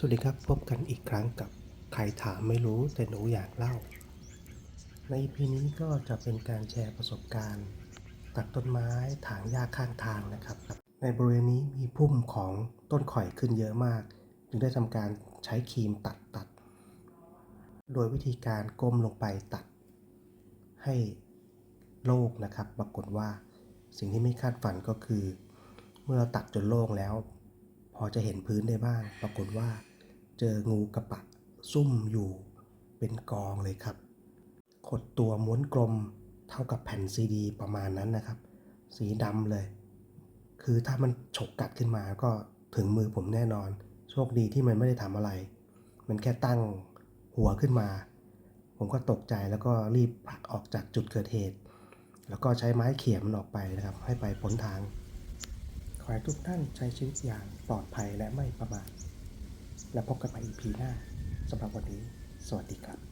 สวัสดีครับพบกันอีกครั้งกับใครถามไม่รู้แต่หนูอยากเล่า ใน EP นี้ก็จะเป็นการแชร์ประสบการณ์ ตัดต้นไม้ถางหญ้าข้างทางนะครับ ในบริเวณนี้มีพุ่มของต้นข่อยขึ้นเยอะมาก จึงได้ทำการใช้ครีมตัดตัด โดยวิธีการก้มลงไปตัด ให้โล่งนะครับ ปรากฏว่าสิ่งที่ไม่คาดฝันก็คือ เมื่อเราตัดจนโล่งแล้ว พอจะเห็นพื้นได้บ้าง ปรากฏว่า เจองูกระปะซุ่มอยู่เป็นกองเลยครับ ขดตัวม้วนกลมเท่ากับแผ่นซีดีประมาณนั้นนะครับ สีดำเลย คือถ้ามันฉกกัดขึ้นมาก็ถึงมือผมแน่นอน โชคดีที่มันไม่ได้ทำอะไร มันแค่ตั้งหัวขึ้นมา ผมก็ตกใจแล้วก็รีบผลักออกจากจุดเกิดเหตุ แล้วก็ใช้ไม้เขี่ยมันออกไปนะครับ ให้ไปพ้นทาง ให้ทุกท่านใช้ชีวิตอย่างปลอดภัยและไม่ประมาทและพบกันใหม่ EP หน้าสำหรับวันนี้ สวัสดีครับ